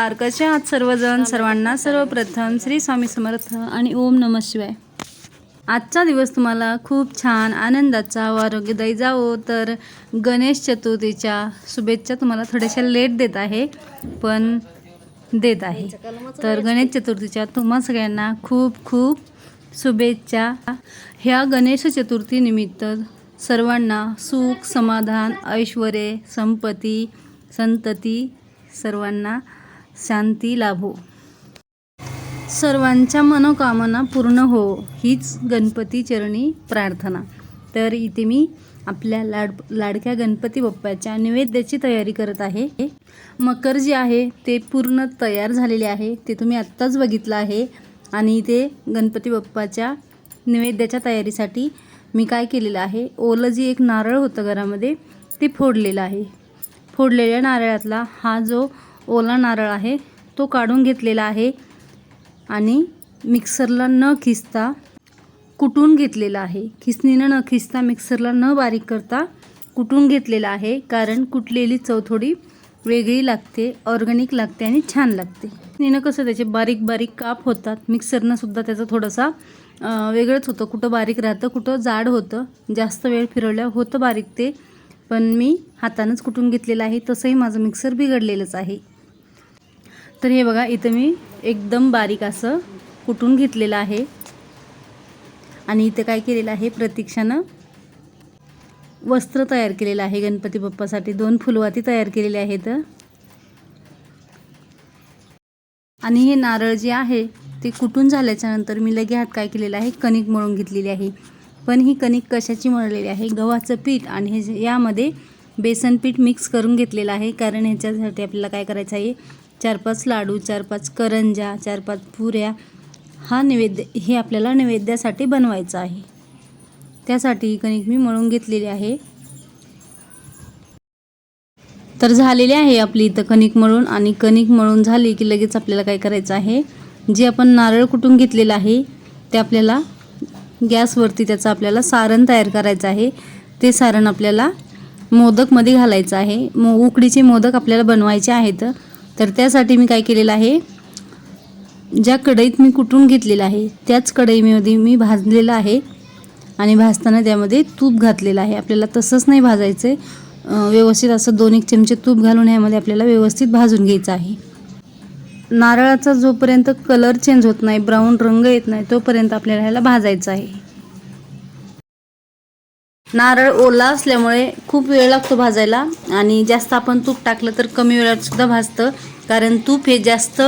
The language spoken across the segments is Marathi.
नमस्कार. कसे आहात सर्वजण? सर्वांना सर्वप्रथम श्री स्वामी समर्थ आणि ओम नम शिवाय. आजचा दिवस तुम्हाला खूप छान आनंदाचा व आरोग्यदायी जावो. तर गणेश चतुर्थीच्या शुभेच्छा तुम्हाला थोड्याशा लेट देत आहे पण देत आहे. तर गणेश चतुर्थीच्या तुम्हा सगळ्यांना खूप खूप शुभेच्छा. ह्या गणेश चतुर्थीनिमित्त सर्वांना सुख समाधान ऐश्वर संपत्ती संतती सर्वांना शांती लाभो. सर्वांच्या मनोकामना पूर्ण हो हीच गणपती चरणी प्रार्थना. तर इथे मी आपल्या लाड लाडक्या गणपती बाप्पाच्या नैवेद्याची तयारी करत आहे. मकर जे आहे ते पूर्ण तयार झालेले आहे. ते तुम्ही आत्ताच बघितलं आहे. आणि इथे गणपती बाप्पाच्या नैवेद्याच्या तयारीसाठी मी काय केलेलं आहे? ओलं जे एक नारळ होतं घरामध्ये ते फोडलेलं आहे. फोडलेल्या नारळातला हा जो ओला नारळ आहे. तो काढून घेतलेला आहे आणि मिक्सरला न खिसता कुटून घेतलेला आहे. खिसणीनं न खिसता मिक्सरला न बारीक करता कुटून घेतलेला आहे कारण कुटलेली चव थोडी वेगळी लागते ऑर्गॅनिक लागते आणि छान लागते. खिसणीनं कसं त्याचे बारीक बारीक काप होतात. मिक्सरनं सुद्धा त्याचा थोडासा वेगळंच होतं. कुठं बारीक राहतं कुठं जाड होतं. जास्त वेळ फिरवल्यावर होतं बारीक ते. पण मी हातानंच कुटून घेतलेलं आहे. तसंही माझं मिक्सर बिघडलेलंच आहे. तर हे बघा इथं मी एकदम बारीक असं कुटून घेतलेलं आहे. आणि इथं काय केलेलं आहे प्रतीक्षानं वस्त्र तयार केलेलं आहे. गणपती बाप्पासाठी दोन फुलवाती तयार केलेले आहेत. आणि हे नारळ जे आहे ते कुटून झाल्याच्यानंतर मी लगे हात काय केलेलं आहे कणिक मळून घेतलेली आहे. पण ही कणिक कशाची मळलेली आहे गव्हाचं पीठ आणि हे जे- यामध्ये बेसन पीठ मिक्स करून घेतलेलं आहे. कारण ह्याच्यासाठी आपल्याला काय करायचं आहे चार पाच लाडू चार पाच करंजा चार पाच पुऱ्या हा नैवेद्य हे आपल्याला नैवेद्यासाठी बनवायचं आहे. त्यासाठी कणिक मी मळून घेतलेली आहे. तर झालेली आहे आपली इथं कणिक मळून आणि कणिक मळून झाली की लगेच आपल्याला काय करायचं आहे? जे आपण नारळ कुटून घेतलेलं आहे ते आपल्याला गॅसवरती त्याचं आपल्याला सारण तयार करायचं आहे. ते सारण आपल्याला मोदकमध्ये घालायचं आहे. मो उकडीचे मोदक आपल्याला बनवायचे आहेत. तर त्यासाठी मी काय केलेलं आहे ज्या कढईत मी कुटून घेतलेलं आहे त्याच कढईमध्ये मी भाजलेलं आहे आणि भाजताना त्यामध्ये तूप घातलेलं आहे. आपल्याला तसंच नाही भाजायचं आहे व्यवस्थित असं दोन एक चमचे तूप घालून यामध्ये आपल्याला व्यवस्थित भाजून घ्यायचं आहे. नारळाचा जोपर्यंत कलर चेंज होत नाही ब्राऊन रंग येत नाही तोपर्यंत आपल्याला ह्याला भाजायचं आहे. नारळ ओला असल्यामुळे खूप वेळ लागतो भाजायला आणि जास्त आपण तूप टाकलं तर कमी वेळात सुद्धा भाजतं. कारण तूप हे जास्त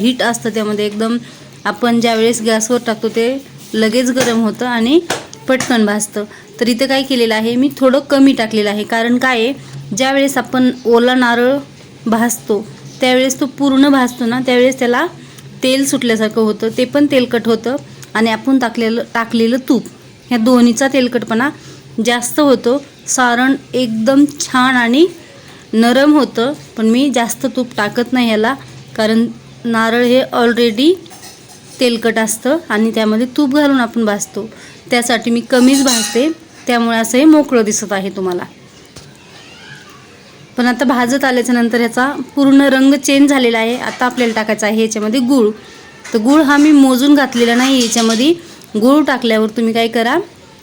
हीट असतं त्यामध्ये एकदम आपण ज्यावेळेस गॅसवर टाकतो ते लगेच गरम होतं आणि पटकन भाजतं. तर इथं काय केलेलं आहे मी थोडं कमी टाकलेलं आहे. कारण काय आहे ज्यावेळेस आपण ओला नारळ भाजतो त्यावेळेस तो पूर्ण भाजतो ना त्यावेळेस त्याला तेल सुटल्यासारखं होतं. ते पण तेलकट होतं आणि आपण टाकलेलं टाकलेलं तूप. ह्या दोन्हीचा तेलकटपणा जास्त होतो. सारण एकदम छान आणि नरम होतं पण मी जास्त तूप टाकत नाही याला कारण नारळ हे ऑलरेडी तेलकट असतं आणि त्यामध्ये तूप घालून आपण भाजतो. त्यासाठी मी कमीच भाजते त्यामुळे असं हे मोकळं दिसत आहे तुम्हाला. पण आता भाजत आल्याच्यानंतर ह्याचा पूर्ण रंग चेंज झालेला आहे. आता आपल्याला टाकायचा आहे याच्यामध्ये गूळ. तर गूळ हा मी मोजून घातलेला नाही याच्यामध्ये गूळ टाकल्यावर तुम्ही काय करा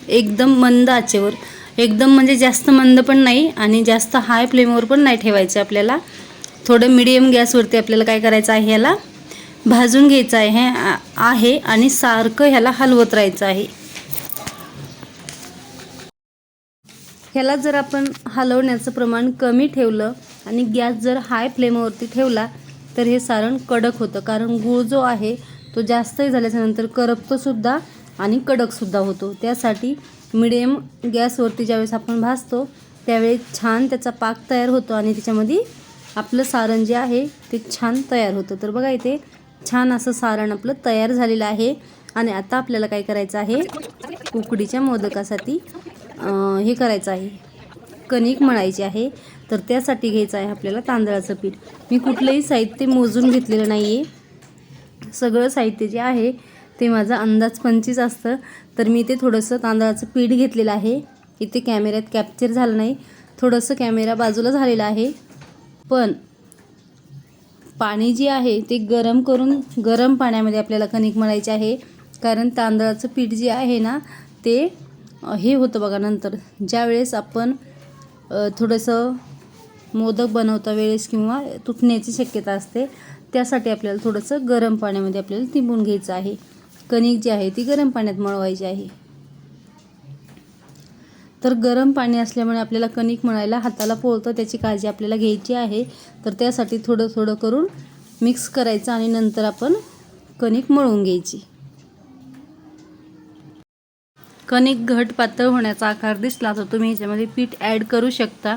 एकदम मंद आचेवर. एकदम म्हणजे जास्त मंद पण नाही आणि जास्त हाय फ्लेमवर पण नाही ठेवायचं आपल्याला. थोडं मिडियम गॅसवरती आपल्याला काय करायचं आहे ह्याला? भाजून घ्यायचं आहे हे आहे आणि सारखं ह्याला हलवत राहायचं आहे. ह्याला जर आपण हलवण्याचं प्रमाण कमी ठेवलं आणि गॅस जर हाय फ्लेमवरती ठेवला तर हे सारण कडक होतं. कारण गूळ जो आहे तो जास्तही झाल्याच्यानंतर करपतोसुद्धा आणि कडकसुद्धा होतो. त्यासाठी मिडियम गॅसवरती ज्यावेळेस आपण भाजतो त्यावेळी छान त्याचा पाक तयार होतो आणि त्याच्यामध्ये आपलं सारण जे आहे ते छान तयार होतं. तर बघा इथे छान असं सारण आपलं तयार झालेलं आहे. आणि आता आपल्याला काय करायचं आहे उकडीच्या मोदकासाठी हे करायचं आहे. कणिक मळायची आहे. तर त्यासाठी घ्यायचं आहे आपल्याला तांदळाचं पीठ. मी कुठलंही साहित्य मोजून घेतलेलं नाही आहे सगळं साहित्य जे आहे ते माझा अंदाज पंचवीस असतं. तर मी ते थोडंसं तांदळाचं पीठ घेतलेलं आहे. इथे कॅमेऱ्यात कॅप्चर झालं नाही. थोडंसं कॅमेरा बाजूला झालेला आहे. पण पाणी जे आहे ते गरम करून गरम पाण्यामध्ये आपल्याला कणिक मळायचे आहे. कारण तांदळाचं पीठ जे आहे ना ते हे होतं बघा नंतर. ज्यावेळेस आपण थोडंसं मोदक बनवता वेळेस किंवा तुटण्याची शक्यता असते त्यासाठी आपल्याला थोडंसं गरम पाण्यामध्ये आपल्याला तिंबून घ्यायचं आहे. कणिक जी आहे ती गरम पाण्यात मळवायची आहे. तर गरम पाणी असल्यामुळे आपल्याला कणिक मळायला हाताला पोळतं त्याची काळजी आपल्याला घ्यायची आहे. तर त्यासाठी थोडं थोडं करून मिक्स करायचं आणि नंतर आपण कणिक मळून घ्यायची. कणिक घट पातळ होण्याचा आकार दिसला तर तुम्ही ह्याच्यामध्ये पीठ ॲड करू शकता.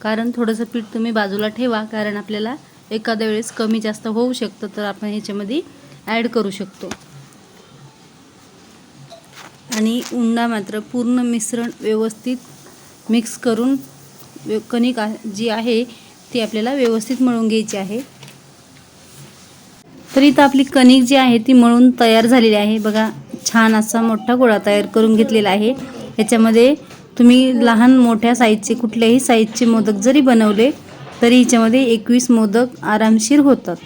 कारण थोडंसं पीठ तुम्ही बाजूला ठेवा कारण आपल्याला एखाद्या वेळेस कमी जास्त होऊ शकतं तर आपण ह्याच्यामध्ये ॲड करू शकतो. आणि उंडा मात्र पूर्ण मिश्रण व्यवस्थित मिक्स करून व्य- कणिक जी आहे ती आपल्याला व्यवस्थित मळून घ्यायची आहे. तर इथं आपली कणिक जी आहे ती मळून तयार झालेली आहे. बघा छान असा मोठा गोळा तयार करून घेतलेला आहे. याच्यामध्ये तुम्ही लहान मोठ्या साईजचे कुठल्याही साईजचे मोदक जरी बनवले तरी याच्यामध्ये एकवीस मोदक आरामशीर होतात.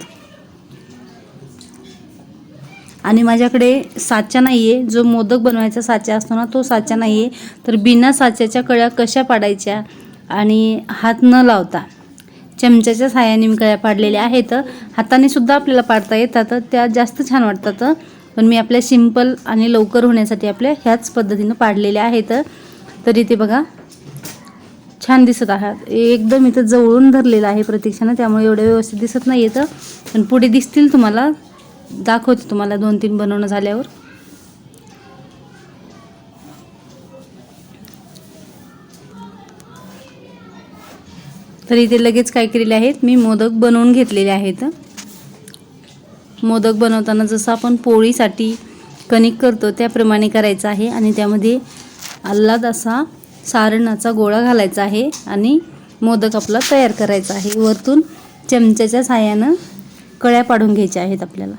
आणि माझ्याकडे साचा नाही आहे जो मोदक बनवायचा साचा असतो ना तो साचा नाही आहे तर बिना साच्याच्या कळ्या कशा पाडायच्या आणि हात न लावता. चमच्याच्या साहाय्याने मी कळ्या पाडलेल्या आहेत. हाताने सुद्धा आपल्याला पाडता येतात. त्या जास्त छान वाटतात. पण मी आपल्या सिंपल आणि लवकर होण्यासाठी आपल्या ह्याच पद्धतीनं पाडलेल्या आहेत. तर इथे बघा छान दिसत आहात. एकदम इथं जवळून धरलेलं आहे प्रतीक्षानं. त्यामुळे एवढं व्यवस्थित दिसत नाही येतं पण पुढे दिसतील तुम्हाला. दाखवते तुम्हाला दोन तीन बनवणं झाल्यावर. तर इथे लगेच काय केलेले आहेत मी मोदक बनवून घेतलेले आहेत. मोदक बनवताना जसं आपण पोळीसाठी कणिक करतो त्याप्रमाणे करायचं आहे. आणि त्यामध्ये आल्हाद असा सारणाचा गोळा घालायचा आहे आणि मोदक आपला तयार करायचा आहे. वरतून चमच्याच्या साह्यानं कळ्या पाडून घ्यायच्या आहेत आपल्याला.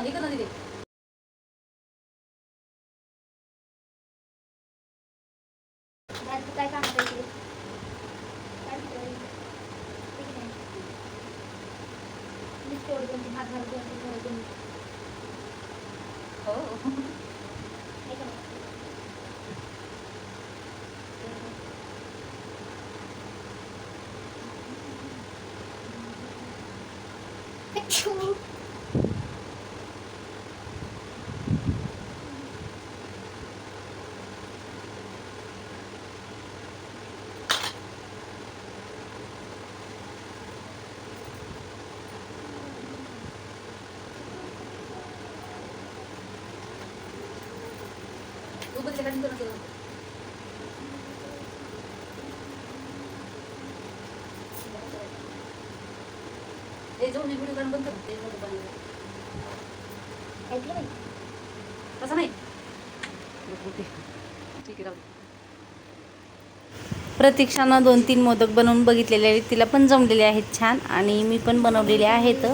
थोडंसं हे कर ना तिथे काय? काम करायचं हात हो हे. तू पण त्याच्याकडे कर ना. हे जाऊन व्हिडिओ काढून बंद कर ते मोदक बनवायला. ऐकलं नाही? तसं नाही ठीक आहे राहू प्रतीक्षानं दोन तीन मोदक बनवून बघितलेले आहेत तिला पण जमलेले आहेत छान आणि मी पण बनवलेले आहेत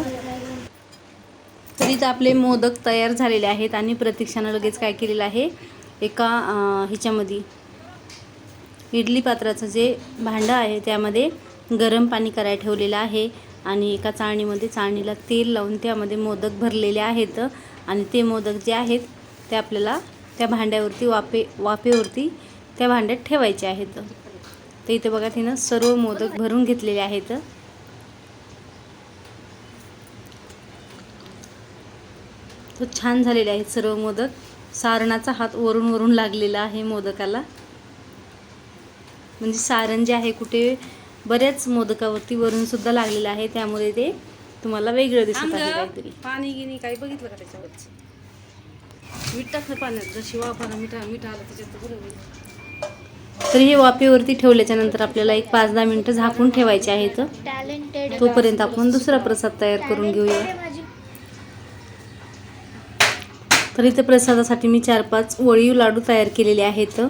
तरीच आपले मोदक तयार झालेले आहेत आणि प्रतीक्षानं लगेच काय केलेलं आहे एका ह्याच्यामध्ये इडली पात्राचं जे भांडं आहे त्यामध्ये गरम पाणी करायला ठेवलेलं आहे आणि एका चाळणीमध्ये चाळणीला तेल लावून त्यामध्ये मोदक भरलेले आहेत आणि ते मोदक जे आहेत ते आपल्याला त्या भांड्यावरती वाफे वाफेवरती त्या भांड्यात ठेवायचे आहेत. तर इथे बघा तिनं सर्व मोदक भरून घेतलेले आहेत. तो छान झालेले आहेत सर्व मोदक. सारणाचा हात वरून वरून लागलेला आहे मोदकाला. म्हणजे सारण जे आहे कुठे बऱ्याच मोदकावरती वरून सुद्धा लागलेलं आहे त्यामुळे ते तुम्हाला वेगळं दिसत आहे. काहीतरी. पाणी गिनी काही बघितलं का त्याच्यावरच? मीठ टाकलं पाण्यात जशी वाफाला मीठ मीठ आलं त्याच्यात तर हे वाफेवरती ठेवल्याच्या नंतर आपल्याला एक पाच दहा मिनिटं झाकून ठेवायचे आहेत. तोपर्यंत आपण दुसरा प्रसाद तयार करून घेऊया माझी तर इथे प्रसादासाठी मी चार पाच वळीव लाडू तयार केलेले आहेत.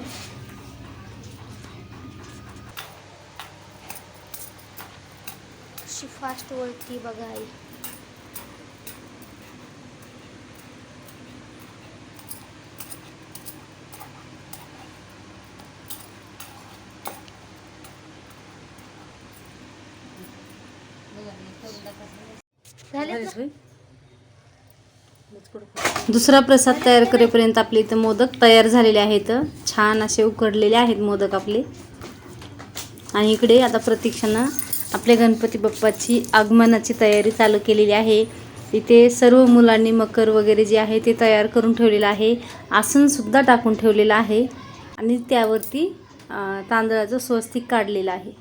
फास्ट वळती बघा आई. झाले? दुसरा प्रसाद तयार करेपर्यंत आपले इथं मोदक तयार झालेले आहेत. छान असे उकडलेले आहेत मोदक आपले. आणि इकडे आता प्रतीक्षानं आपल्या गणपती बाप्पाची आगमनाची तयारी चालू केलेली आहे. इथे सर्व मुलांनी मकर वगैरे जे आहे ते तयार करून ठेवलेलं आहे. आसनसुद्धा टाकून ठेवलेलं आहे. आणि त्यावरती तांदळाचं स्वस्तिक काढलेलं आहे.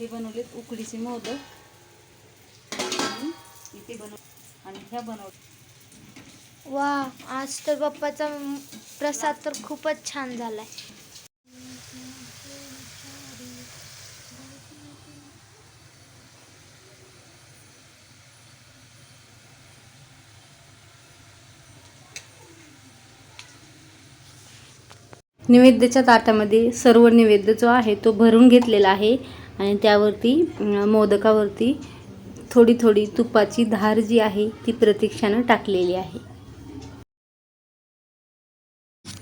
हे बनवलेत उकडीचे मोदक. इथे बनव आणि ह्या बनव वा आज तर बाप्पाचा प्रसाद तर खूपच छान झालाय. नैवेद्याच्या ताटामध्ये सर्व नैवेद्य जो आहे तो भरून घेतलेला आहे आणि त्यावरती मोदकावरती थोडी थोडी तुपाची धार जी आहे ती प्रतीक्षानं टाकलेली आहे.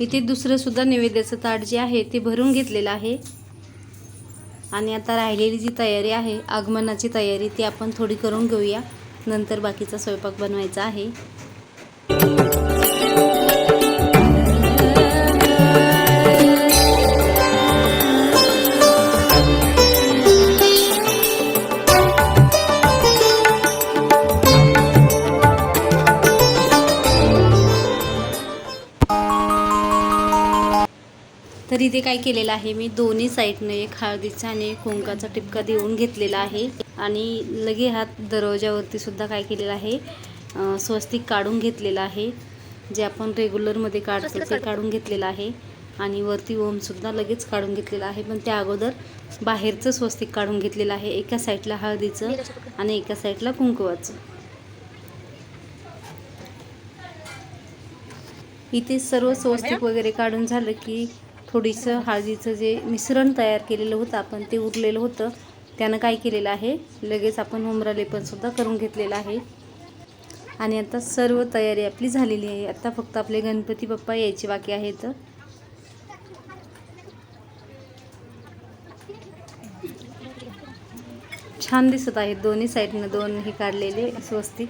इथे दुसरं सुद्धा नैवेद्याचं ताट जे आहे ते भरून घेतलेलं आहे. आणि आता राहिलेली जी तयारी आहे आगमनाची तयारी ती आपण थोडी करून घेऊया. नंतर बाकीचा स्वयंपाक बनवायचा आहे. इथे काय केलेलं आहे मी दोन्ही साईडनं एक हळदीचा आणि कुंकाचा टिपका देऊन घेतलेला आहे. आणि लगे हात दरवाजावरती सुद्धा काय केलेलं आहे स्वस्तिक काढून घेतलेलं आहे. जे आपण रेग्युलरमध्ये काढतो ते काढून घेतलेलं आहे. आणि वरती ओमसुद्धा लगेच काढून घेतलेलं आहे. पण त्या अगोदर बाहेरचं स्वस्तिक काढून घेतलेलं आहे. एका साईडला हळदीचं आणि एका साईडला कुंकवाचं. इथे सर्व स्वस्तिक वगैरे काढून झालं की थोडीसं हळदीचं जे मिश्रण तयार केलेलं होतं आपण ते उरलेलं होतं. त्यानं काय केलेलं आहे लगेच आपण उमरा लेपन सुद्धा करून घेतलेलं आहे. आणि आता सर्व तयारी आपली झालेली आहे. आता फक्त आपले गणपती बाप्पा यायचे बाकी आहेत. छान दिसत आहेत दोन्ही साईडनं दोन हे काढलेले स्वस्तिक.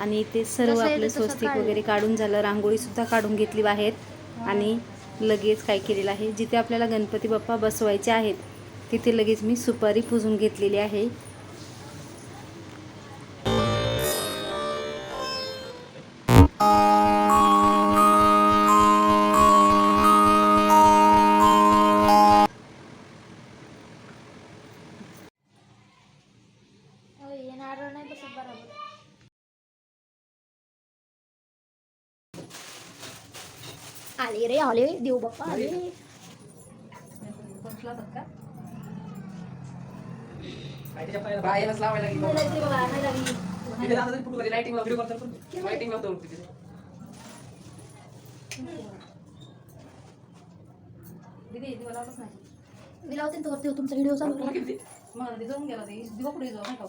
आणि ते सर्व आपले स्वस्तिक. वगैरे काढून झालं रांगोळी सुद्धा काढून घेतली बाहेर. आणि लगेच काय केलेलं आहे जिथे आपल्याला गणपती बाप्पा बसवायचे आहेत तिथे लगेच मी सुपारी पुजून घेतलेली आहे. आले रे आले देव बाप्पा आले बाहेरच लावायला लागली मला जाणं तरी लाइटिंग लाइटिंग लावतो वरती मी लावते तुमचा व्हिडिओ चालू मग ते जाऊन गेला ते दिवा पुढे जाऊ नाही का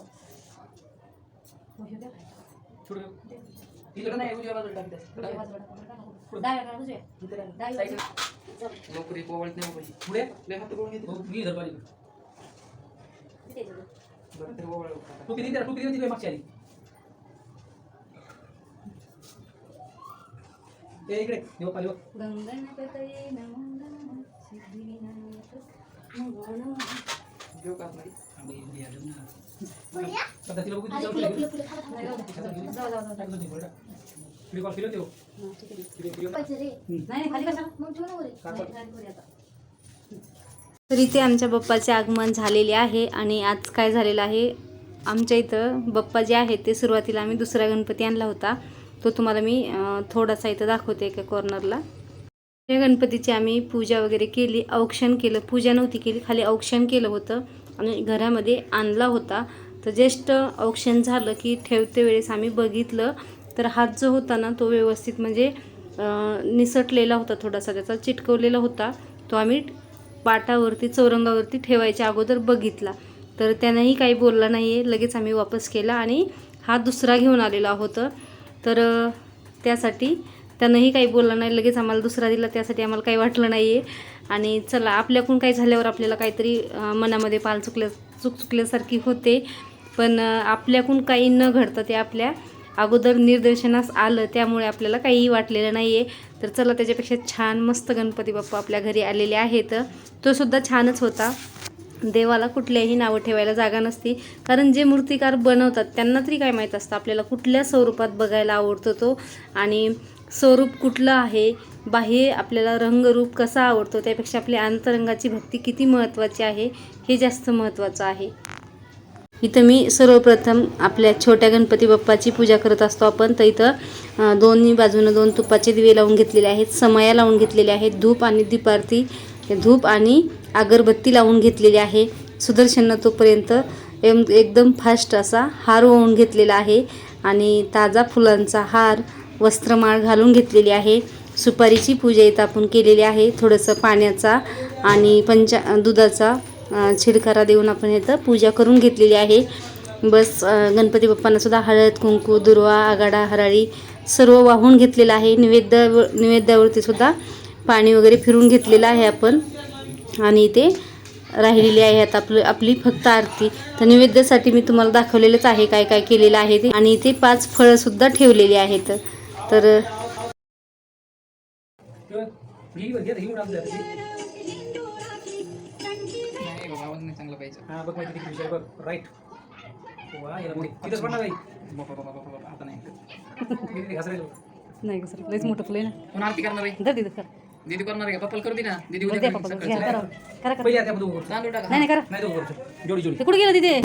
इकडं नाही उजव्या बाजूला नाही. साईडला. नोकरी पोवळत नाही मोकळी. पुढे? लय हात करून घेते. मी धरपाली बरं, तरी ओवाळलं. टोपी दिली त्याला, टोपी दिली होती मागच्या आधी. ए इकडे. देव बघ. गंगणपतये नमो नमः सिद्धिविनायक. नमो नमः जेव का नाही आता तिला बघू, तिला बघू. कॉल केलं होतं. नाही खाली कशाला तर इथे आमच्या बाप्पाचे आगमन झालेले आहे आणि आज काय झालेलं आहे? आमच्या इथं बाप्पा जे आहेत ते सुरुवातीला आम्ही दुसरा गणपती आणला होता. तो तुम्हाला मी अं, थोडासा इथं दाखवते एका कॉर्नरला या गणपतीची आम्ही पूजा वगैरे केली औक्षण केलं. पूजा नव्हती केली खाली औक्षण केलं होतं. आणि घरामध्ये आणला होता. तर ज्येष्ठ औक्षण झालं की ठेवते वेळेस आम्ही बघितलं. तर हात जो होता ना तो व्यवस्थित म्हणजे निसटलेला होता थोडासा त्याचा चिटकवलेला होता. तो आम्ही पाटावरती चौरंगावरती ठेवायच्या अगोदर बघितला. तर त्यानंही काही बोलला नाही आहे लगेच आम्ही वापस केला आणि हा दुसरा घेऊन आलेला होतं. तर त्यासाठी त्यानंही काही बोलला नाही लगेच आम्हाला दुसरा दिला त्यासाठी आम्हाला काही वाटलं नाही आहे आणि चला आपल्याकडून काही झाल्यावर आपल्याला काहीतरी मनामध्ये पाल चुकल्या चुक चुकल्यासारखी होते. पण आपल्याकून काही न घडतं ते आपल्या अगोदर निदर्शनास आलं त्यामुळे आपल्याला काहीही वाटलेलं नाही आहे तर चला त्याच्यापेक्षा छान मस्त गणपती बाप्पा आपल्या घरी आलेले आहेत. तो सुद्धा छानच होता. देवाला कुठल्याही नावं ठेवायला जागा नसती. कारण जे मूर्तिकार बनवतात त्यांना तरी काय माहीत असतं आपल्याला कुठल्या स्वरूपात बघायला आवडतो तो. आणि स्वरूप कुठलं आहे बाह्य आपल्याला रंगरूप कसा आवडतो त्यापेक्षा आपल्या अंतरंगाची भक्ती किती महत्त्वाची आहे हे जास्त महत्त्वाचं आहे. इथं मी सर्वप्रथम आपल्या छोट्या गणपती बाप्पाची पूजा करत असतो. आपण तर इथं दोन्ही बाजूनं दोन तुपाचे दिवे लावून घेतलेले आहेत समया लावून घेतलेले आहेत धूप आणि दीपारती. धूप आणि अगरबत्ती लावून घेतलेली आहे. सुदर्शन तोपर्यंत एम एकदम फास्ट असा हार ओवून घेतलेला आहे आणि ताजा फुलांचा हार वस्त्रमाळ घालून घेतलेली आहे. सुपारीची पूजा इथं आपण केलेली आहे. थोडंसं पाण्याचा आणि पंचा दुधाचा छिडकारा देऊन आपण इथं पूजा करून घेतलेली आहे. बस गणपती बाप्पांनासुद्धा हळद कुंकू दुर्वा आगाडा हराळी सर्व वाहून घेतलेलं आहे. निवेद्या निवेद्यावरतीसुद्धा पाणी वगैरे फिरून घेतलेलं आहे आपण. आणि इथे राहिलेली आहे आता आपलं आपली फक्त आरती. तर नैवेद्यासाठी मी तुम्हाला दाखवलेलंच आहे काय काय केलेलं आहे ते. आणि इथे पाच फळंसुद्धा ठेवलेली आहेत. तर पाहिजे. हा बघ माहिती किती विषय बघ. राईट वा याला पुढे तिथंच पडणार नाही बाबा बाबा बाबा बाबा आता नाही. किती घासरेल नाही सर लयच मोठं फुलं आहे कोण आरती करणार आहे? ना दीदी करा दीदी करणार आहे का? पप्पाला करू दे ना. दीदी द्या उद्या पप्पा घ्या. करा. करा करा. पहिले आता दोघं करतो तांदूळ टाका नाही नाही करा. नाही दोघं करतो जोडी जोडी. ते कुठे गेलं तिथे?